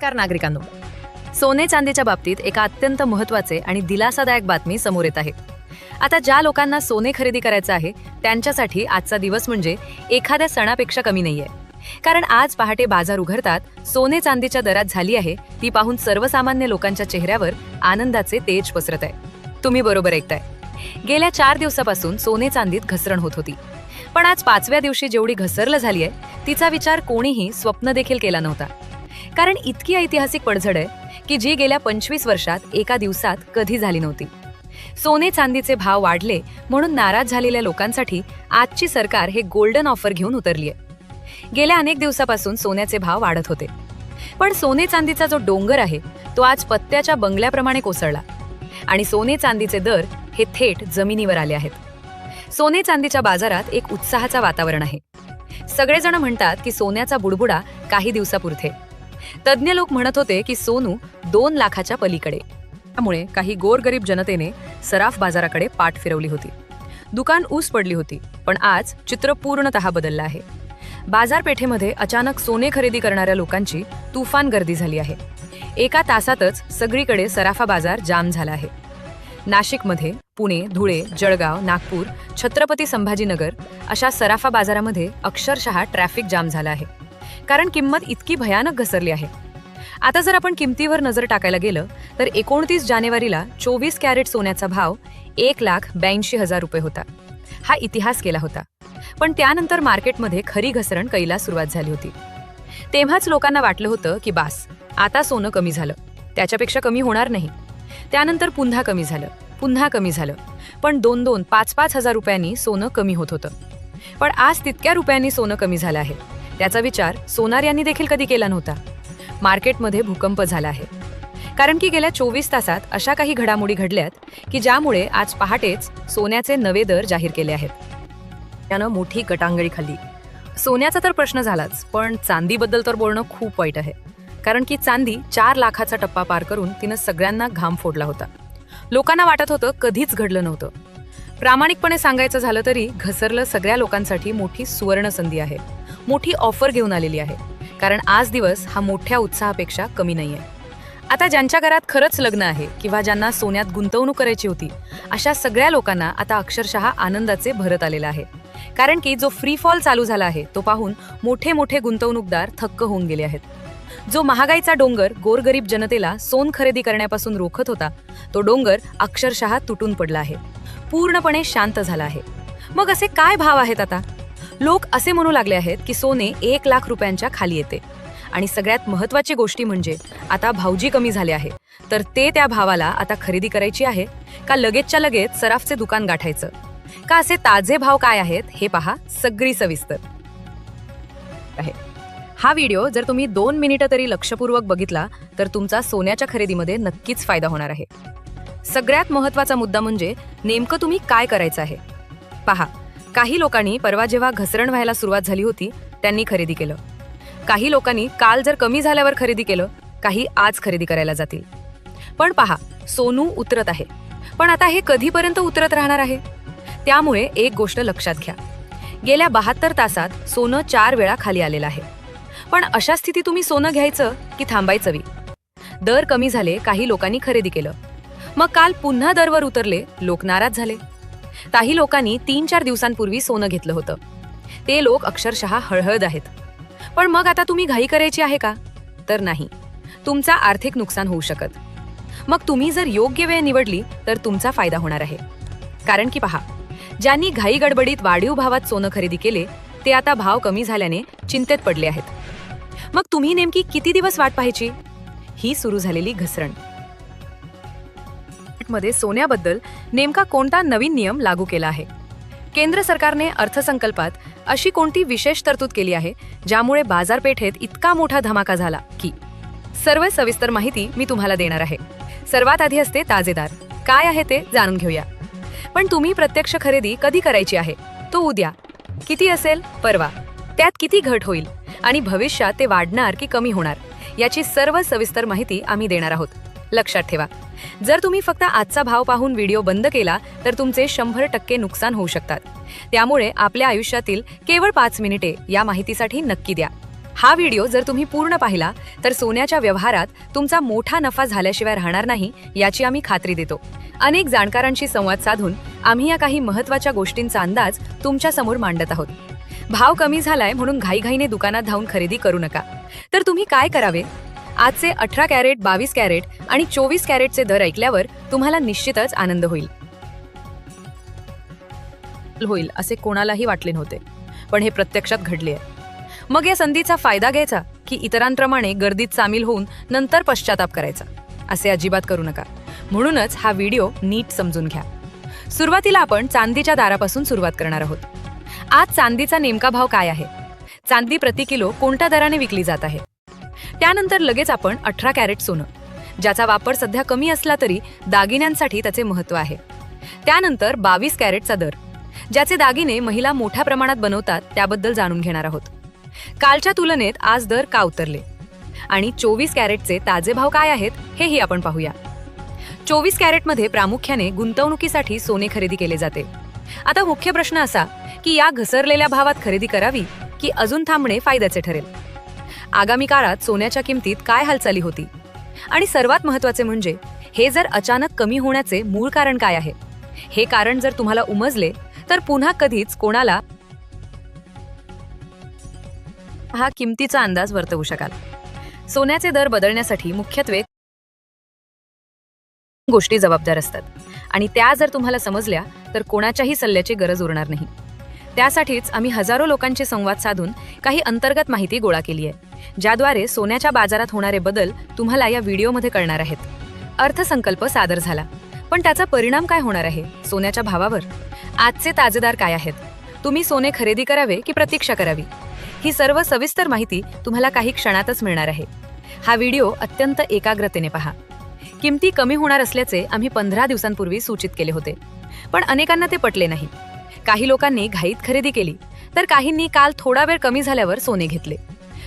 नमस्कार नागरिकांनो. सोने चांदीच्या बाबतीत एका अत्यंत महत्त्वाचे आणि दिलासादायक बातमी समोर येत आहे. आता ज्या लोकांना सोने खरेदी करायचं आहे त्यांच्यासाठी आजचा दिवस म्हणजे एखाद्या सणापेक्षा कमी नाहीये. कारण आज पहाटे बाजार उघडतात सोने चांदीच्या दरात झाली आहे ती पाहून सर्वसामान्य लोकांच्या चेहऱ्यावर आनंदाचे तेज पसरत आहे. तुम्ही बरोबर ऐकताय. गेल्या चार दिवसापासून सोने चांदीत घसरण होत होती. पण आज पाचव्या दिवशी जेवढी घसरलं झाली आहे तिचा विचार कोणीही स्वप्न देखील केला नव्हता. कारण इतकी ऐतिहासिक पडझड आहे की जी गेल्या पंचवीस वर्षात एका दिवसात कधी झाली नव्हती. सोने चांदीचे भाव वाढले म्हणून नाराज झालेल्या लोकांसाठी आजची सरकार हे गोल्डन ऑफर घेऊन उतरली आहे गेल्या अनेक दिवसापासून सोन्याचे भाव वाढत होते. पण सोने चांदीचा जो डोंगर आहे तो आज पत्त्याच्या बंगल्याप्रमाणे कोसळला. आणि सोने चांदीचे दर हे थेट जमिनीवर आले आहेत. सोने चांदीच्या बाजारात एक उत्साहाचा वातावरण आहे. सगळेजण म्हणतात की सोन्याचा बुडबुडा काही दिवसापुरते. तज्ज्ञ लोक म्हणत होते की सोनू दोन लाखाच्या पलीकडे. त्यामुळे काही गोरगरीब जनतेने सराफ बाजाराकडे पाठ फिरवली होती. दुकान ऊस पडली होती पण आज चित्र पूर्णतः बदललं आहे. बाजारपेठेमध्ये अचानक सोने खरेदी करणाऱ्या लोकांची तुफान गर्दी झाली आहे. एका तासातच सगळीकडे सराफा बाजार जाम झाला आहे. नाशिकमध्ये पुणे धुळे जळगाव नागपूर छत्रपती संभाजीनगर अशा सराफा बाजारामध्ये अक्षरशः ट्रॅफिक जाम झाला आहे. कारण किंमत इतकी भयानक घसरली आहे. आता जर आपण किमतीवर नजर टाकायला गेलं तर एकोणतीस जानेवारीला चोवीस कॅरेट सोन्याचा भाव एक लाख ब्याऐंशी हजार रुपये होता. हा इतिहास केला होता. पण त्यानंतर मार्केटमध्ये खरी घसरण कैला सुरुवात झाली होती. तेव्हाच लोकांना वाटलं होतं की बास आता सोनं कमी झालं. त्याच्यापेक्षा कमी होणार नाही. त्यानंतर पुन्हा कमी झालं पुन्हा कमी झालं. पण दोन दोन पाच पाच हजार रुपयांनी सोनं कमी होत होतं. पण आज तितक्या रुपयांनी सोनं कमी झालं आहे. त्याचा विचार सोनार यांनी देखील कधी केला नव्हता. मार्केटमध्ये भूकंप झाला आहे. कारण की गेल्या चोवीस तासात अशा काही घडामोडी घडल्यात की ज्यामुळे आज पहाटेच सोन्याचे नवे दर जाहीर केले आहेत. त्यानं मोठी गटांगळी खाल्ली. सोन्याचा तर प्रश्न झालाच पण चांदीबद्दल तर बोलणं खूप वाईट आहे. कारण की चांदी चार लाखाचा टप्पा पार करून तिनं सगळ्यांना घाम फोडला होता. लोकांना वाटत होतं कधीच घडलं नव्हतं. प्रामाणिकपणे सांगायचं झालं तरी घसरलं सगळ्या लोकांसाठी मोठी सुवर्ण संधी आहे. मोठी ऑफर घेऊन आलेली आहे. कारण आज दिवस हा मोठ्या उत्साहापेक्षा कमी नाही आहे आता ज्यांच्या घरात खरंच लग्न आहे किंवा ज्यांना सोन्यात गुंतवणूक करायची होती अशा सगळ्या लोकांना आता अक्षरशः आनंदाचे भरत आलेलं आहे. कारण की जो फ्री फॉल चालू झाला आहे तो पाहून मोठे मोठे गुंतवणूकदार थक्क होऊन गेले आहेत. जो महागाईचा डोंगर गोरगरीब जनतेला सोन खरेदी करण्यापासून रोखत होता तो डोंगर अक्षरशः तुटून पडला आहे. पूर्णपणे शांत झाला आहे. मग असे काय भाव आहेत आता? लोक असे म्हणू लागले आहेत की सोने एक लाख रुपयांच्या खाली येते. आणि सगळ्यात महत्वाची गोष्टी म्हणजे आता भावजी कमी झाले आहे. तर ते त्या भावाला आता खरेदी करायची आहे. का लगेचच्या लगेच सराफचे दुकान गाठायचं? का असे ताजे भाव काय आहेत हे पहा सगळी सविस्तर. आहे. हा व्हिडिओ जर तुम्ही दोन मिनिटं तरी लक्षपूर्वक बघितला तर तुमचा सोन्याच्या खरेदीमध्ये नक्कीच फायदा होणार आहे. सगळ्यात महत्त्वाचा मुद्दा म्हणजे नेमकं तुम्ही काय करायचं आहे? पहा. काही लोकांनी परवा जेव्हा घसरण व्हायला सुरुवात झाली होती त्यांनी खरेदी केलं. काही लोकांनी काल जर कमी झाल्यावर खरेदी केलं काही आज खरेदी करायला जातील. पण पहा सोनू उतरत आहे. पण आता हे कधीपर्यंत उतरत राहणार आहे? त्यामुळे एक गोष्ट लक्षात घ्या. गेल्या बहात्तर तासात सोनं चार वेळा खाली आलेलं आहे. पण अशा स्थितीत तुम्ही सोनं घ्यायचं की थांबायचं वी दर कमी झाले काही लोकांनी खरेदी केलं. मग काल पुन्हा दरवर उतरले लोक नाराज झाले. काही लोकांनी तीन चार दिवसांपूर्वी सोनं घेतलं होतं. ते लोक अक्षरशः हळहळद आहेत. पण मग आता तुम्ही घाई करायची आहे का? तर नाही. तुमचा आर्थिक नुकसान होऊ शकत. मग तुम्ही जर योग्य वेळ निवडली तर तुमचा फायदा होणार आहे. कारण की पहा ज्यांनी घाई गडबडीत वाढीव भावात सोनं खरेदी केले ते आता भाव कमी झाल्याने चिंतेत पडले आहेत. मग तुम्ही नेमकी किती दिवस वाट पाहायची? ही सुरू झालेली घसरण. मध्ये सोन्याबद्दल नेमका कोणता नवीन नियम लागू केला आहे? केंद्र सरकारने अर्थसंकल्पात अशी कोणती विशेष तरतूद केली आहे ज्यामुळे बाजारपेठेत इतका मोठा धमाका झाला की? सर्व सविस्तर माहिती मी तुम्हाला देणार आहे. सर्वात आधी असते ताजेदार. काय आहे ते जाणून घेऊया. पण तुम्ही प्रत्यक्ष खरेदी कधी करायची आहे? तो उद्या. किती असेल? परवा. त्यात किती घट होईल? आणि भविष्यात ते वाढणार की कमी होणार? याची सर्व सविस्तर माहिती आम्ही देणार आहोत. लक्षात ठेवा. जर तुम्ही फक्त आजचा भाव पाहून व्हिडिओ बंद केला तर तुमचे शंभर टक्के नुकसान होऊ शकतात. त्यामुळे आपल्या आयुष्यातील केवळ पाच मिनिटे या माहितीसाठी नक्की द्या. हा व्हिडिओ जर तुम्ही पूर्ण पाहिला तर सोन्याच्या व्यवहारात तुमचा मोठा नफा झाल्याशिवाय राहणार नाही याची आम्ही खात्री देतो. अनेक जाणकारांशी संवाद साधून आम्ही या काही महत्त्वाच्या गोष्टींचा अंदाज तुमच्यासमोर मांडत आहोत. भाव कमी झालाय म्हणून घाईघाईने दुकानात धावून खरेदी करू नका. तर तुम्ही काय करावे? आजचे अठरा कॅरेट बावीस कॅरेट आणि चोवीस कॅरेटचे दर ऐकल्यावर तुम्हाला निश्चितच आनंद होईल. होईल असे कोणालाही वाटले नव्हते. पण हे प्रत्यक्षात घडले आहे. मग या संधीचा फायदा घ्यायचा की इतरांप्रमाणे गर्दीत सामील होऊन नंतर पश्चाताप करायचा? असे अजिबात करू नका. म्हणूनच हा व्हिडिओ नीट समजून घ्या. सुरुवातीला आपण चांदीच्या दारापासून सुरुवात करणार आहोत. आज चांदीचा नेमका भाव काय आहे? चांदी प्रति किलो कोणत्या दराने विकली जात आहे? त्यानंतर लगेच आपण अठरा कॅरेट सोनं ज्याचा वापर सध्या कमी असला तरी दागिन्यांसाठी त्याचे महत्त्व आहे. त्यानंतर बावीस कॅरेटचा दर ज्याचे दागिने महिला मोठ्या प्रमाणात बनवतात त्याबद्दल जाणून घेणार आहोत. कालच्या तुलनेत आज दर का उतरले? आणि चोवीस कॅरेटचे ताजे भाव काय आहेत हेही आपण पाहूया. चोवीस कॅरेटमध्ये प्रामुख्याने गुंतवणुकीसाठी सोने खरेदी केले जाते. आता मुख्य प्रश्न असा की या घसरलेल्या भावात खरेदी करावी की अजून थांबणे फायद्याचे ठरेल? आगामी काळात सोन्याच्या किमतीत काय हालचाली होती? आणि सर्वात महत्त्वाचे म्हणजे हे जर अचानक कमी होण्याचे मूळ कारण काय आहे? हे कारण जर तुम्हाला उमजले तर पुन्हा कधीच कोणाला हा किमतीचा अंदाज वर्तवू शकाल. सोन्याचे दर बदलण्यासाठी मुख्यत्वे गोष्टी जबाबदार असतात. आणि त्या जर तुम्हाला समजल्या तर कोणाच्याही सल्ल्याची गरज उरणार नाही. त्यासाठीच आम्ही हजारो लोकांचे संवाद साधून काही अंतर्गत माहिती गोळा केली आहे ज्याद्वारे सोन्याच्या बाजारात होणारे बदल तुम्हाला या व्हिडिओमध्ये कळणार आहेत. अर्थसंकल्प सादर झाला. पण त्याचा परिणाम काय होणार आहे? सोन्याच्या भावावर? आजचे ताजेदार काय आहेत? तुम्ही सोने खरेदी करावे की प्रतीक्षा करावी? ही सर्व सविस्तर माहिती तुम्हाला काही क्षणातच मिळणार आहे. हा व्हिडिओ अत्यंत एकाग्रतेने पहा. किमती कमी होणार असल्याचे आम्ही पंधरा दिवसांपूर्वी सूचित केले होते. पण अनेकांना ते पटले नाही. काही लोकांनी घाईत खरेदी केली तर काहींनी काल थोडा वेळ कमी झाल्यावर सोने घेतले.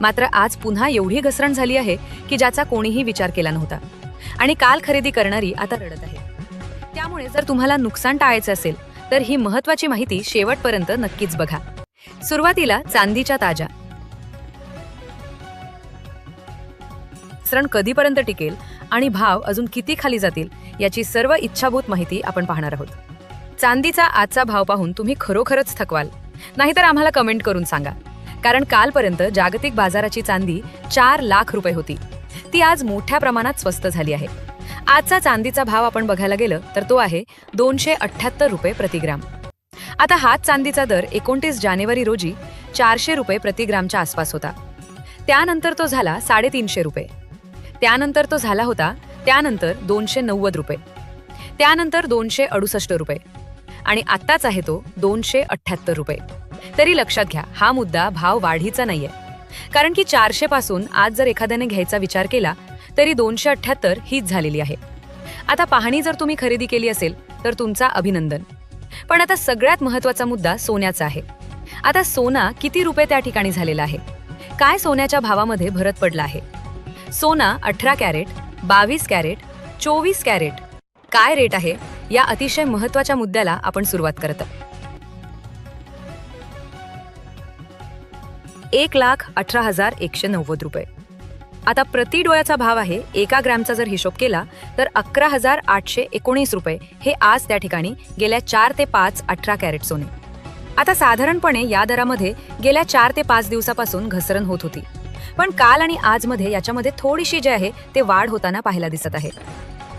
मात्र आज पुन्हा एवढी घसरण झाली आहे की ज्याचा कोणीही विचार केला नव्हता. आणि काल खरेदी करणारी आता रडत आहे. त्यामुळे जर तुम्हाला नुकसान टाळायचे असेल तर ही महत्वाची माहिती शेवटपर्यंत नक्कीच बघा. सुरुवातीला चांदीच्या ताज्या. घसरण कधीपर्यंत टिकेल आणि भाव अजून किती खाली जातील याची सर्व इच्छाभूत माहिती आपण पाहणार आहोत. चांदीचा आजचा भाव पाहून तुम्ही खरोखरच थकवाल. नाहीतर आम्हाला कमेंट करून सांगा. कारण कालपर्यंत जागतिक बाजाराची चांदी चार लाख रुपये होती. ती आज मोठ्या प्रमाणात स्वस्त झाली आहे. आजचा चांदीचा भाव आपण बघायला गेलं तर तो आहे दोनशे अठ्ठ्याहत्तर रुपये प्रतिग्राम आता हाच चांदीचा दर एकोणतीस जानेवारी रोजी चारशे रुपये प्रतिग्रामच्या आसपास होता. त्यानंतर तो झाला साडेतीनशे रुपये. त्यानंतर तो झाला होता त्यानंतर दोनशे नव्वद रुपये. त्यानंतर दोनशे अडुसष्ट रुपये. आणि आत्ताच आहे तो दोनशे अठ्ठ्याहत्तर रुपये. तरी लक्षात घ्या हा मुद्दा भाव वाढीचा नाहीये. कारण की चारशे पासून आज जर एखाद्याने घ्यायचा विचार केला तरी दोनशे अठ्ठ्याहत्तर हीच झालेली आहे. आता पाहणी जर तुम्ही खरेदी केली असेल तर तुमचा अभिनंदन. पण आता सगळ्यात महत्त्वाचा मुद्दा सोन्याचा आहे. आता सोना किती रुपये त्या ठिकाणी झालेला आहे? काय सोन्याच्या भावामध्ये भरत पडला आहे? सोना अठरा कॅरेट बावीस कॅरेट चोवीस कॅरेट. काय रेट आहे? या अतिशय महत्त्वाच्या मुद्द्याला आपण सुरुवात करत एक लाख अठरा हजार एकशे नव्वद रुपये. आता प्रति डोळ्याचा भाव आहे एका ग्रॅमचा जर हिशोब केला तर अकरा हजार आठशे एकोणीस रुपये हे आज त्या ठिकाणी गेल्या चार ते पाच अठरा कॅरेट सोने. आता साधारणपणे या दरामध्ये गेल्या चार ते पाच दिवसापासून घसरण होत होती. पण काल आणि आजमध्ये याच्यामध्ये थोडीशी जे आहे ते वाढ होताना पाहायला दिसत आहे.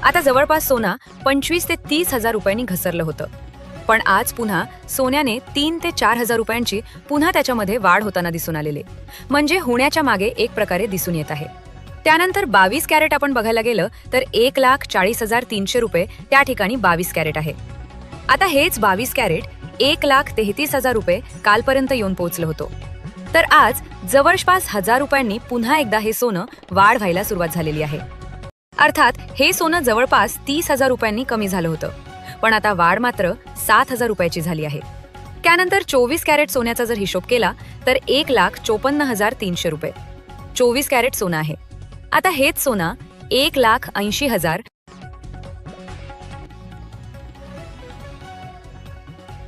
आता जवळपास सोना पंचवीस ते तीस हजार रुपयांनी घसरलं होतं. पण आज पुन्हा सोन्याने तीन ते चार हजार रुपयांची पुन्हा त्याच्यामध्ये वाढ होताना दिसून आलेले. म्हणजे होण्याच्या मागे एक प्रकारे दिसून येत आहे. त्यानंतर बावीस कॅरेट आपण बघायला गेलं तर एक लाख चाळीस हजार तीनशे रुपये त्या ठिकाणी बावीस कॅरेट आहे. आता हेच बावीस कॅरेट एक लाख तेहतीस हजार रुपये कालपर्यंत येऊन पोहोचलं होतं. तर आज जवळपास हजार रुपयांनी पुन्हा एकदा हे सोनं वाढ व्हायला सुरुवात झालेली आहे. अर्थात हे सोनं जवळपास तीस हजार रुपयांनी कमी झालं होतं. पण आता वाढ मात्र सात हजार रुपयाची झाली आहे. त्यानंतर चोवीस कॅरेट सोन्याचा जर हिशोब केला तर एक लाख चोपन्न हजार तीनशे रुपये. चोवीस कॅरेट सोनं आहे. आता हेच सोनं एक लाख ऐंशी हजार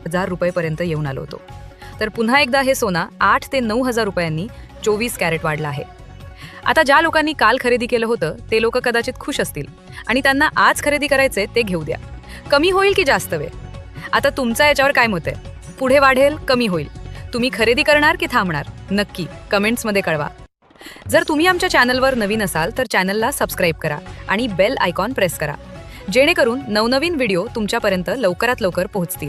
हजार रुपयेपर्यंत येऊन आलो होतो. तर पुन्हा एकदा हे सोना आठ ते नऊ हजार रुपयांनी चोवीस कॅरेट वाढला आहे. आता ज्या लोकांनी काल खरेदी केलं होतं ते लोक कदाचित खुश असतील. आणि त्यांना आज खरेदी करायचे ते घेऊ द्या. कमी होईल की जास्त वेळ? आता तुमचं याच्यावर काय मत आहे? पुढे वाढेल कमी होईल. तुम्ही खरेदी करणार की थांबणार? नक्की कमेंट्समध्ये कळवा. जर तुम्ही आमच्या चॅनलवर नवीन असाल तर चॅनलला सबस्क्राईब करा आणि बेल आयकॉन प्रेस करा. जेणेकरून नवनवीन व्हिडिओ तुमच्यापर्यंत लवकरात लवकर पोहोचतील.